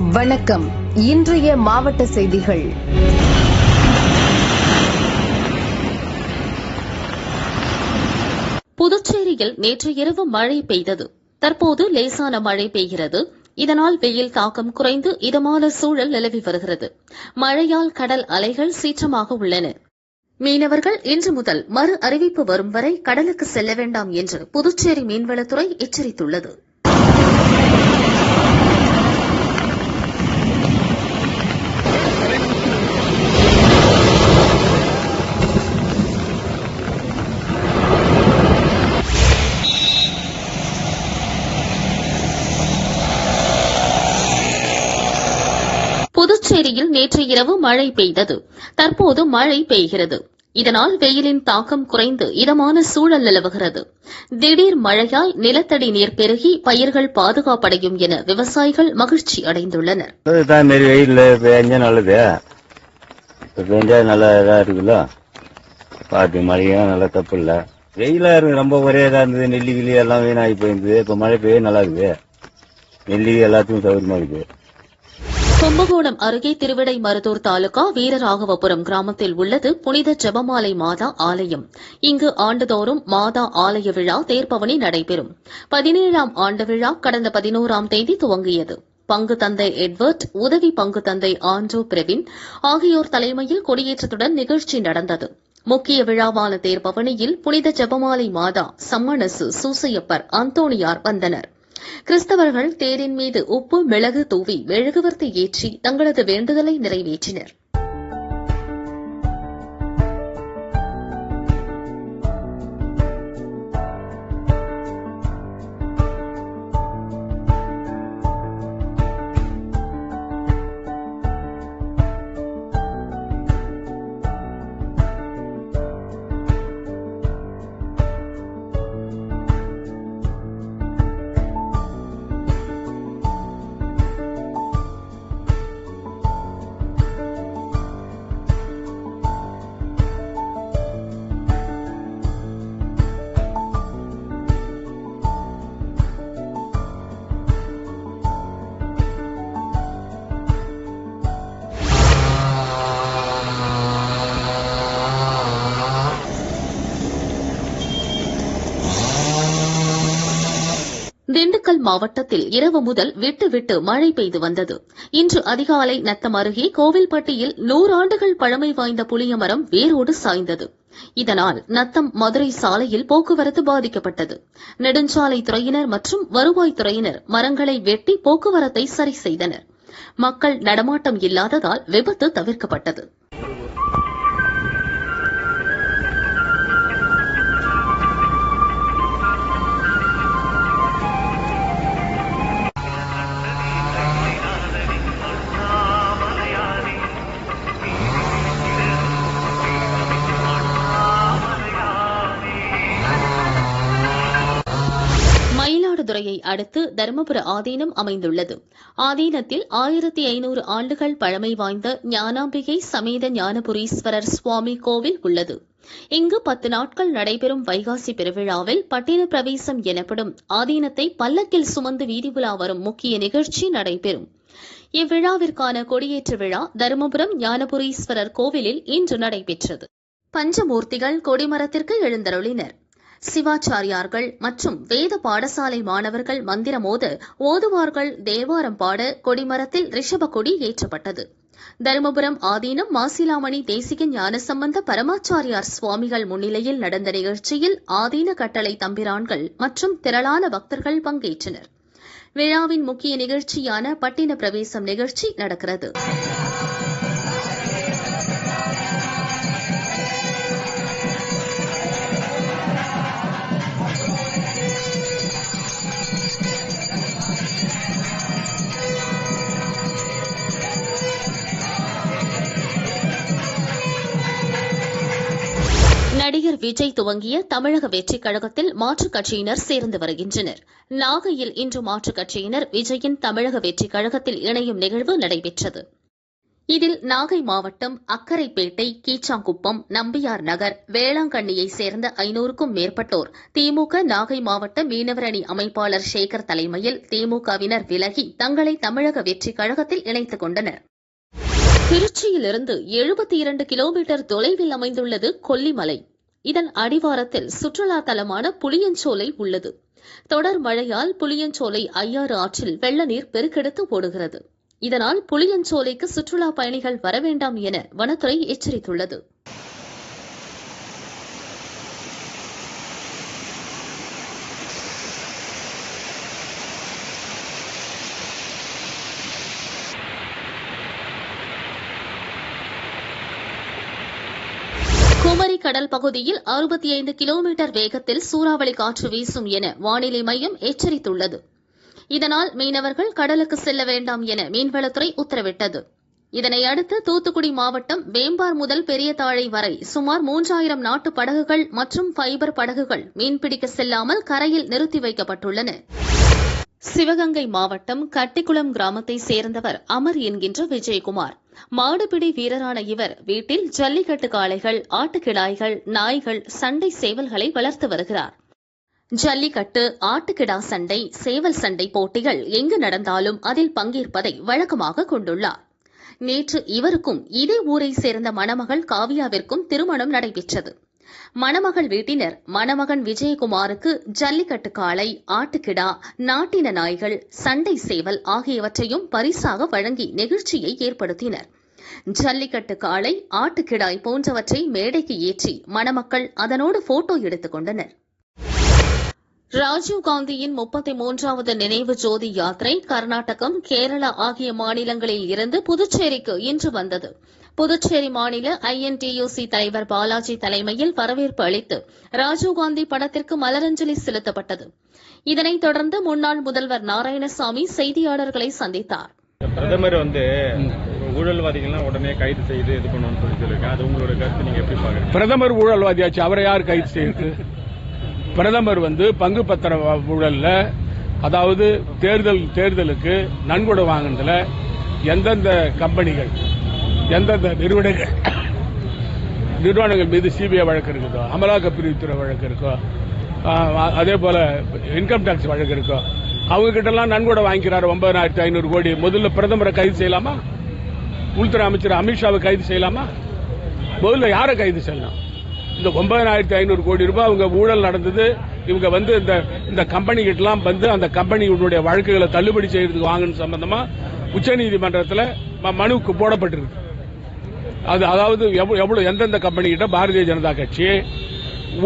வணக்கம். இன்றைய மாவட்ட செய்திகள். புதுச்சேரியில் நேற்று இரவு மழை பெய்தது. தற்போது லேசான மழை பெய்கிறது. இதனால் வெயில் தாக்கம் குறைந்து இதமான சூழல் நிலவி வருகிறது. மழையால் கடல் அலைகள் சீற்றமாக உள்ளன. மீனவர்கள் இன்று முதல் மறு அறிவிப்பு வரும் வரை கடலுக்கு செல்ல வேண்டாம் என்று புதுச்சேரி மீன்வளத்துறை எச்சரித்துள்ளது. புதுச்சேரியில் நேற்று இரவு மழை பெய்தது. தற்போது மழை பெய்கிறது. இதனால் வெயிலின் தாக்கம் குறைந்து இதமான சூழல் நிலவுகிறது. திடீர் மழையால் நிலத்தடி நீர் பெருகி பயிர்கள் பாதுகாப்படையும் என விவசாயிகள் மகிழ்ச்சி அடைந்துள்ளனர். வெயில் பெஞ்சா நல்லது. இப்ப பெஞ்சா நல்லா இருக்குல்ல மழையும் நல்லா தப்பு இல்ல வெயிலா இருக்கு ரொம்ப ஒரே இதா இருந்தது. நெல்லி கிளி எல்லாம் வீணாகி போயிருந்தது. இப்ப மழை பெய்ய நல்லா இருக்குது. நெல்லி எல்லாத்துக்கும் சௌகரியமா இருக்குது. கும்பகோணம் அருகே திருவிடை மருதூர் தாலுகா வீரராகவபுரம் கிராமத்தில் உள்ளது புனித ஜெபமாலை மாதா ஆலயம். இங்கு ஆண்டுதோறும் மாதா ஆலய விழா தேர்பவனி நடைபெறும். பதினேழாம் ஆண்டு விழா கடந்த பதினோராம் தேதி துவங்கியது. பங்கு தந்தை எட்வர்ட் உதவி பங்கு தந்தை ஆண்ட்ரோ பிரவின் ஆகியோர் தலைமையில் கொடியேற்றத்துடன் நிகழ்ச்சி நடந்தது. முக்கிய விழாவான தேர்பவனியில் புனித ஜெபமாலை மாதா சம்மணசு சூசையப்பர் அந்தோணியார் வந்தனர். கிறிஸ்தவர்கள் தேரின் மீது உப்பு மிளகு தூவி மெழுகுவர்த்தி ஏற்றி தங்களது வேண்டுதலை நிறைவேற்றினர். நாமக்கல் மாவட்டத்தில் இரவு முதல் விட்டு விட்டு மழை பெய்து வந்தது. இன்று அதிகாலை நத்தம் அருகே கோவில்பட்டியில் நூறாண்டுகள் பழமை வாய்ந்த புளியமரம் வேரோடு சாய்ந்தது. இதனால் நத்தம் மதுரை சாலையில் போக்குவரத்து பாதிக்கப்பட்டது. நெடுஞ்சாலை துறையினர் மற்றும் வருவாய் துறையினர் மரங்களை வெட்டி போக்குவரத்தை சரி செய்தனர். மக்கள் நடமாட்டம் இல்லாததால் விபத்து தவிர்க்கப்பட்டது. துறையை அடுத்து தருமபுர ஆதீனம் அமைந்துள்ளது. ஆதீனத்தில் ஆயிரத்தி ஐநூறு ஆண்டுகள் பழமை வாய்ந்த ஞானாம்பிகை சமேத ஞானபுரீஸ்வரர் சுவாமி கோவில் உள்ளது. இங்கு பத்து நாட்கள் நடைபெறும் வைகாசி பெருவிழாவில் பட்டின பிரவேசம் எனப்படும் ஆதீனத்தை பல்லக்கில் சுமந்து வீதி உலா வரும் முக்கிய நிகழ்ச்சி நடைபெறும். இவ்விழாவிற்கான கொடியேற்று விழா தருமபுரம் ஞானபுரீஸ்வரர் கோவிலில் இன்று நடைபெற்றது. பஞ்சமூர்த்திகள் கொடிமரத்திற்கு எழுந்தருளினர். சிவாச்சாரியார்கள் மற்றும் வேத பாடசாலை மாணவர்கள் மந்திரமோத ஓதுவார்கள். தேவாரம் பாட கொடிமரத்தில் ரிஷப கொடி ஏற்றப்பட்டது. தருமபுரம் ஆதீனம் மாசிலாமணி தேசிக ஞானசம்பந்த பரமாச்சாரியார் சுவாமிகள் முன்னிலையில் நடந்த நிகழ்ச்சியில் ஆதீன கட்டளை தம்பிரான்கள் மற்றும் திரளான பக்தர்கள் பங்கேற்றனர். விழாவின் முக்கிய நிகழ்ச்சியான பட்டின பிரவேசம் நிகழ்ச்சி நடக்கிறது. விஜய் துவங்கிய தமிழக வெற்றிக் கழகத்தில் மாற்றுக் கட்சியினர் சேர்ந்து வருகின்றனர். நாகையில் இன்று மாற்றுக் கட்சியினர் விஜயின் தமிழக வெற்றிக் கழகத்தில் இணையும் நிகழ்வு நடைபெற்றது. இதில் நாகை மாவட்டம் அக்கரைப்பேட்டை கீச்சாங்குப்பம் நம்பியார் நகர் வேளாங்கண்ணியைச் சேர்ந்த ஐநூறுக்கும் மேற்பட்டோர் திமுக நாகை மாவட்ட மீனவரணி அமைப்பாளர் சேகர் தலைமையில் திமுகவினர் விலகி தங்களை தமிழக வெற்றிக் கழகத்தில் இணைத்துக் கொண்டனர். திருச்சியிலிருந்து எழுபத்தி இரண்டு கிலோமீட்டர் தொலைவில் அமைந்துள்ளது கொல்லிமலை. இதன் அடிவாரத்தில் சுற்றுலா தலமான புளியஞ்சோலை உள்ளது. தொடர் மழையால் புளியஞ்சோலை ஐயாறு ஆற்றில் வெள்ள நீர் பெருக்கெடுத்து ஓடுகிறது. இதனால் புளியஞ்சோலைக்கு சுற்றுலா பயணிகள் வர வேண்டாம் என வனத்துறை எச்சரித்துள்ளது குமரி கடல் பகுதியில் அறுபத்தி ஐந்து கிலோமீட்டர் வேகத்தில் சூறாவளி காற்று வீசும் என வானிலை மையம் எச்சரித்துள்ளது. இதனால் மீனவர்கள் கடலுக்கு செல்ல வேண்டாம் என மீன்வளத்துறை உத்தரவிட்டது. இதனை அடுத்து தூத்துக்குடி மாவட்டம் வேம்பார் முதல் பெரிய தாழை வரை சுமார் மூன்றாயிரம் நாட்டு படகுகள் மற்றும் ஃபைபர் படகுகள் மீன்பிடிக்க செல்லாமல் கரையில் நிறுத்தி வைக்கப்பட்டுள்ளன. சிவகங்கை மாவட்டம் கட்டிக்குளம் கிராமத்தை சேர்ந்தவர் அமர் என்கின்ற விஜயகுமார். மாடுபிடி வீரரான இவர் வீட்டில் ஜல்லிக்கட்டு காளைகள் ஆட்டுக்கிடாய்கள் நாய்கள் சண்டை சேவல்களை வளர்த்து வருகிறார். ஜல்லிக்கட்டு ஆட்டுக்கிடா சண்டை சேவல் சண்டை போட்டிகள் எங்கு நடந்தாலும் அதில் பங்கேற்பதை வழக்கமாக கொண்டுள்ளார். நேற்று இவருக்கும் இதே ஊரை சேர்ந்த மணமகள் காவியாவிற்கும் திருமணம் நடைபெற்றது. மணமகள் வீட்டினர். மணமகன் விஜயகுமாருக்கு ஜல்லிக்கட்டு காளை ஆட்டுக்கிடா நாட்டின நாய்கள் சண்டை சேவல் ஆகியவற்றையும் பரிசாக வழங்கி நெகிழ்ச்சியை ஏற்படுத்தினர். ஜல்லிக்கட்டு காளை ஆட்டுக்கிடாய் போன்றவற்றை மேடைக்கு ஏற்றி மணமக்கள் அதனோடு போட்டோ எடுத்துக் கொண்டனர். ராஜீவ்காந்தியின் முப்பத்தி மூன்றாவது நினைவு ஜோதி யாத்திரை கர்நாடகம் கேரளா ஆகிய மாநிலங்களில் இருந்து புதுச்சேரிக்கு இன்று வந்தது. புதுச்சேரி மாநில ஐஎன்டியூசி தலைவர் பாலாஜி தலைமையில் வரவேற்பு அளித்து ராஜீவ்காந்தி படத்திற்கு மலரஞ்சலி செலுத்தப்பட்டது. இதனைத் தொடர்ந்து முன்னாள் முதல்வர் நாராயணசாமி செய்தியாளர்களை சந்தித்தார். பிரதமர் வந்து ஊழல்வாதிகள்லாம் உடனே கைது செய்து இது பண்ணணும்னு சொல்லி சொல்லியிருக்காங்க அது உங்களோட கருத்து நீங்க எப்படி பாக்குறீங்க பிரதமர் ஊழல்வாதியாச்சு அவரை யார் கைது செய்யுது பிரதமர் வந்து பங்கு பத்திர ஊழல்ல அதாவது தேர்தல் தேர்தலுக்கு நன்கொடை வாங்கினதுல எந்தெந்த கம்பெனிகள் எந்தெந்த நிறுவனங்கள் நிறுவனங்கள் மீது சிபிஐ வழக்கு இருக்குதோ அமலாக்க பிரிவுத்துறை வழக்கு இருக்கோ அதே போல இன்கம் டாக்ஸ் வழக்கு இருக்கோ அவங்க கிட்ட எல்லாம் நன்கொடை வாங்கிக்கிறார் ஒன்பதாயிரத்தி ஐநூறு கோடி. முதல்ல பிரதமரை கைது செய்யலாமா? உள்துறை அமைச்சர் அமித்ஷாவை கைது செய்யலாமா? முதல்ல யாரை கைது செய்யலாம்? இந்த ஒன்பதாயிரத்தி ஐநூறு கோடி ரூபாய் அவங்க ஊழல் நடந்தது. இவங்க வந்து இந்த இந்த கம்பெனி கிட்டலாம் வந்து அந்த கம்பெனியுடைய வழக்குகளை தள்ளுபடி செய்யறதுக்கு வாங்கணும் சம்பந்தமா உச்சநீதிமன்றத்தில் ம- போடப்பட்டிருக்கு. அது அதாவது எவ்வளவு எந்தெந்த கம்பெனி கிட்ட பாரதிய ஜனதா கட்சி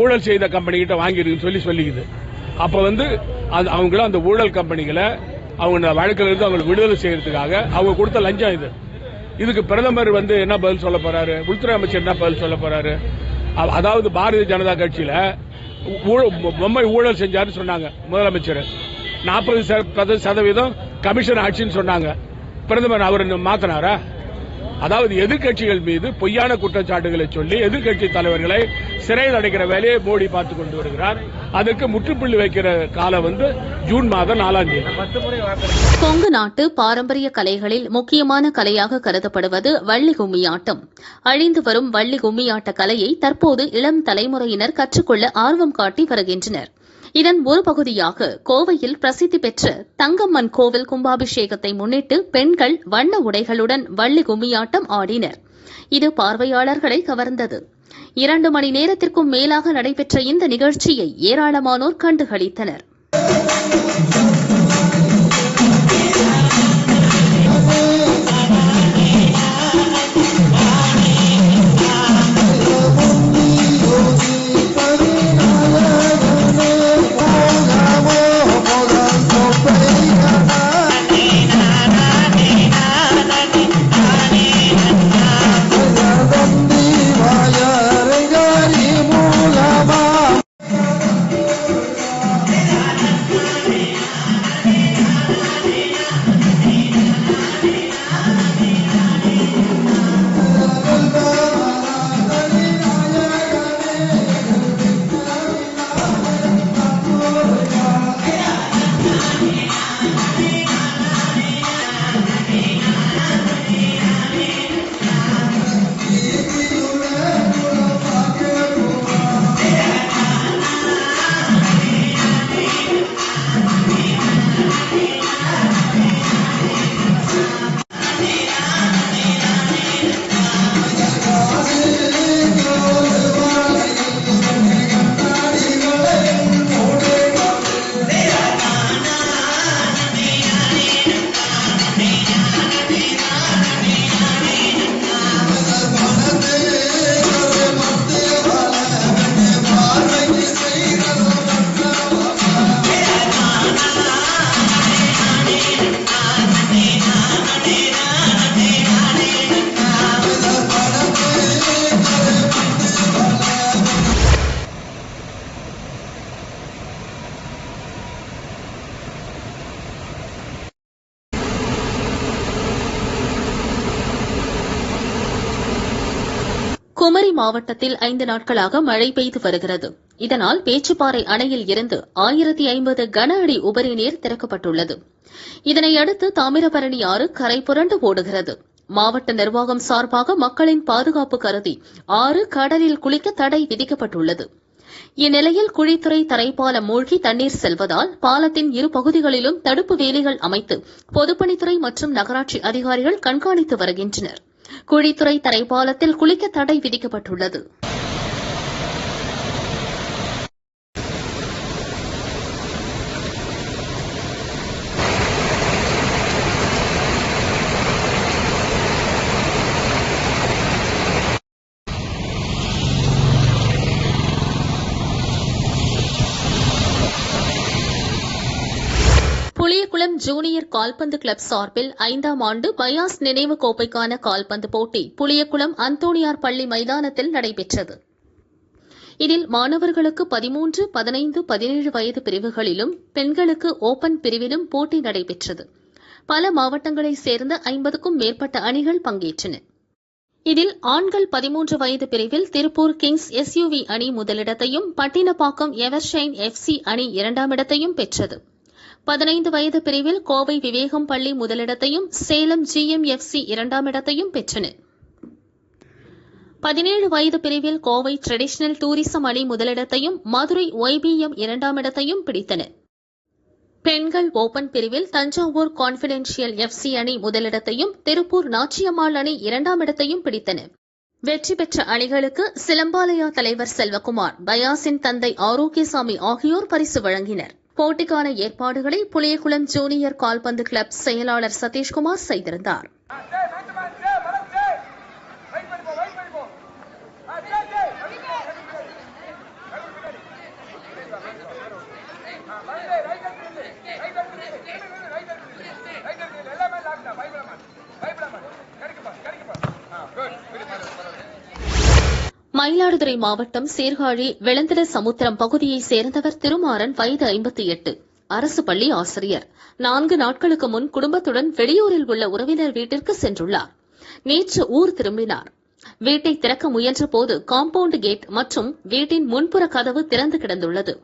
ஊழல் செய்த கம்பெனி கிட்ட வாங்கியிருக்குன்னு சொல்லி சொல்லிக்குது. அப்ப வந்து அது அவங்கள அந்த ஊழல் கம்பெனிகளை அவங்க இந்த இருந்து அவங்களை விடுதலை செய்யறதுக்காக அவங்க கொடுத்த லஞ்சம் இது. இதுக்கு பிரதமர் வந்து என்ன பதில் சொல்ல போறாரு? உள்துறை அமைச்சர் என்ன பதில் சொல்ல போறாரு? அதாவது பாரதிய ஜனதா கட்சியில பொம்மை ஊழல் செஞ்சாருன்னு சொன்னாங்க முதலமைச்சர். நாற்பது சதவீதம் கமிஷன் ஆட்சின்னு சொன்னாங்க. பிரதமர் அவர் மாத்தினாரா? அதாவது எதிர்க்கட்சிகள் மீது பொய்யான குற்றச்சாட்டுகளை சொல்லி எதிர்க்கட்சி தலைவர்களை சிறையில் அடைக்கிற வேலையை மோடி பார்த்துக் கொண்டு வருகிறார். அதற்கு முற்றுப்புள்ளி வைக்கிற காலம் வந்து ஜூன் மாதம் நாலாம் தேதி. கொங்கு நாட்டு பாரம்பரிய கலைகளில் முக்கியமான கலையாக கருதப்படுவது வள்ளி கும்மியாட்டம் அழிந்து வரும் வள்ளி கும்மியாட்ட கலையை தற்போது இளம் தலைமுறையினர் கற்றுக்கொள்ள ஆர்வம் காட்டி வருகின்றனர். இதன் ஒரு பகுதியாக கோவையில் பிரசித்தி பெற்ற தங்கம்மன் கோவில் கும்பாபிஷேகத்தை முன்னிட்டு பெண்கள் வண்ண உடைகளுடன் வள்ளி கும்மியாட்டம் ஆடினர். இது பார்வையாளர்களை கவர்ந்தது. இரண்டு மணி நேரத்திற்கும் மேலாக நடைபெற்ற இந்த நிகழ்ச்சியை ஏராளமானோர் கண்டுகளித்தனர். மாவட்டத்தில் ஐந்து நாட்களாக மழை பெய்து வருகிறது. இதனால் பேச்சுப்பாறை அணையில் இருந்து ஆயிரத்தி ஐம்பது கன அடி உபரி நீர் திறக்கப்பட்டுள்ளது. இதனையடுத்து தாமிரபரணி ஆறு கரை புரண்டு ஓடுகிறது. மாவட்ட நிர்வாகம் சார்பாக மக்களின் பாதுகாப்பு கருதி ஆறு கடலில் குளிக்க தடை விதிக்கப்பட்டுள்ளது. இந்நிலையில் குழித்துறை தரைப்பாலம் மூழ்கி தண்ணீர் செல்வதால் பாலத்தின் இரு பகுதிகளிலும் தடுப்பு வேலிகள் அமைத்து பொதுப்பணித்துறை மற்றும் நகராட்சி அதிகாரிகள் கண்காணித்து வருகின்றனர். குழித்துறை தரைப்பாலத்தில் குளிக்க தடை விதிக்கப்பட்டுள்ளது. பெரியகுளம் ஜூனியர் கால்பந்து கிளப் சார்பில் ஐந்தாம் ஆண்டு பயாஸ் நினைவு கோப்பைக்கான கால்பந்து போட்டி புளியகுளம் அந்தோணியார் பள்ளி மைதானத்தில் நடைபெற்றது. இதில் மாணவர்களுக்கு பதிமூன்று பதினைந்து பதினேழு வயது பிரிவுகளிலும் பெண்களுக்கு ஓபன் பிரிவிலும் போட்டி நடைபெற்றது. பல மாவட்டங்களைச் சேர்ந்த ஐம்பதுக்கும் மேற்பட்ட அணிகள் பங்கேற்றன. இதில் ஆண்கள் பதிமூன்று வயது பிரிவில் திருப்பூர் கிங்ஸ் எஸ்யூவி அணி முதலிடத்தையும் பட்டினப்பாக்கம் எவர்ஷைன் எஃப்சி அணி இரண்டாம் இடத்தையும் பெற்றது. பதினைந்து வயது பிரிவில் கோவை விவேகம் பள்ளி முதலிடத்தையும் சேலம் ஜிஎம்எஃப்சி இரண்டாம் இடத்தையும் பெற்றன. பதினேழு வயது பிரிவில் கோவை ட்ரெடிஷனல் டூரிசம் அணி முதலிடத்தையும் மதுரை ஒய்பிஎம் இரண்டாம் இடத்தையும் பிடித்தன. பெண்கள் ஓபன் பிரிவில் தஞ்சாவூர் கான்பிடென்ஷியல் எஃப்சி அணி முதலிடத்தையும் திருப்பூர் நாச்சியம்மாள் அணி இரண்டாம் இடத்தையும் பிடித்தன. வெற்றி பெற்ற அணிகளுக்கு சிலம்பாலயா தலைவர் செல்வகுமார் பயாசின் தந்தை ஆரோக்கியசாமி ஆகியோர் பரிசு வழங்கினர். போட்டிக்கான ஏற்பாடுகளை புளியகுளம் ஜூனியர் கால்பந்து கிளப் செயலாளர் சதீஷ்குமார் செய்திருந்தார். மயிலாடுதுறை மாவட்டம் சீர்காழி வெளந்திர சமுத்திரம் பகுதியைச் சேர்ந்தவர் திருமாறன் வயது ஐம்பத்தி எட்டு. அரசு பள்ளி ஆசிரியர். நான்கு நாட்களுக்கு முன் குடும்பத்துடன் வெளியூரில் உள்ள உறவினர் வீட்டிற்கு சென்றுள்ளார். நேற்று ஊர் திரும்பினார். வீட்டை திறக்க முயன்றபோது காம்பவுண்ட் கேட் மற்றும் வீட்டின் முன்புற கதவு திறந்து கிடந்துள்ளது.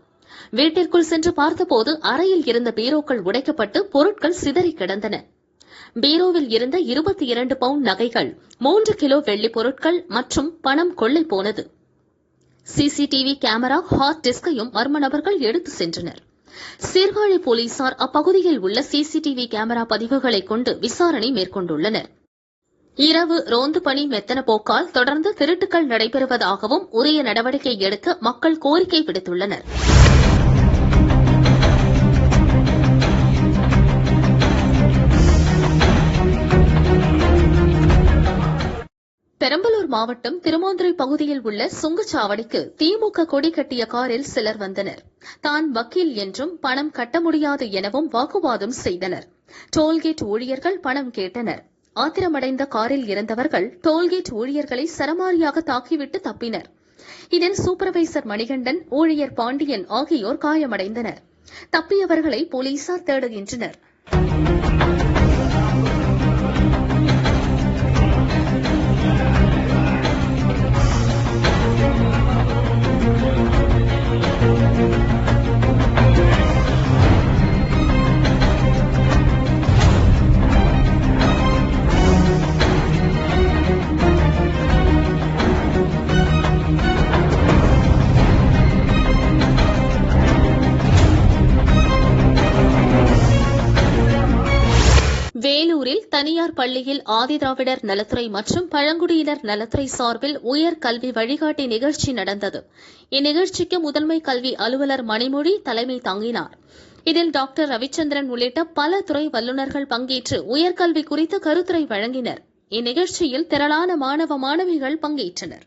வீட்டிற்குள் சென்று பார்த்தபோது அறையில் இருந்த பீரோக்கள் உடைக்கப்பட்டு பொருட்கள் சிதறி கிடந்தன. பீரோவில் இருந்த இருபத்தி இரண்டு பவுண்ட் நகைகள் மூன்று கிலோ வெள்ளி பொருட்கள் மற்றும் பணம் கொள்ளை போனது. சிசிடிவி கேமரா ஹார்ட் டிஸ்கையும் மர்ம நபர்கள் எடுத்து சென்றனர். சீர்காழி போலீசார் அப்பகுதியில் உள்ள சிசிடிவி கேமரா பதிவுகளை கொண்டு விசாரணை மேற்கொண்டுள்ளனர். இரவு ரோந்து பணி மெத்தன போக்கால் தொடர்ந்து திருட்டுக்கள் நடைபெறுவதாகவும் உரிய நடவடிக்கை எடுக்க மக்கள் கோரிக்கை விடுத்துள்ளனர். பெரம்பலூர் மாவட்டம் திருமாந்துறை பகுதியில் உள்ள சுங்கச்சாவடிக்கு திமுக கொடி கட்டிய காரில் சிலர் வந்தனர். தான் வக்கீல் என்றும் பணம் கட்ட முடியாது எனவும் வாக்குவாதம் செய்தனர். டோல்கேட் ஊழியர்கள் பணம் கேட்டனர். ஆத்திரமடைந்த காரில் இருந்தவர்கள் டோல்கேட் ஊழியர்களை சரமாரியாக தாக்கிவிட்டு தப்பினர். இதில் சூப்பர்வைசர் மணிகண்டன் ஊழியர் பாண்டியன் ஆகியோர் காயமடைந்தனர். தப்பியவர்களை போலீசார் தேடுகின்றனர். வேலூரில் தனியார் பள்ளியில் ஆதிதிராவிடர் நலத்துறை மற்றும் பழங்குடியினர் நலத்துறை சார்பில் உயர் கல்வி வழிகாட்டி நிகழ்ச்சி நடந்தது. இந்நிகழ்ச்சிக்கு முதன்மை கல்வி அலுவலர் மணிமொழி தலைமை தாங்கினார். இதில் டாக்டர் ரவிச்சந்திரன் உள்ளிட்ட பல துறை வல்லுநர்கள் பங்கேற்று உயர்கல்வி குறித்த கருத்துரை வழங்கினர். இந்நிகழ்ச்சியில் திரளான மாணவ மாணவிகள் பங்கேற்றனா்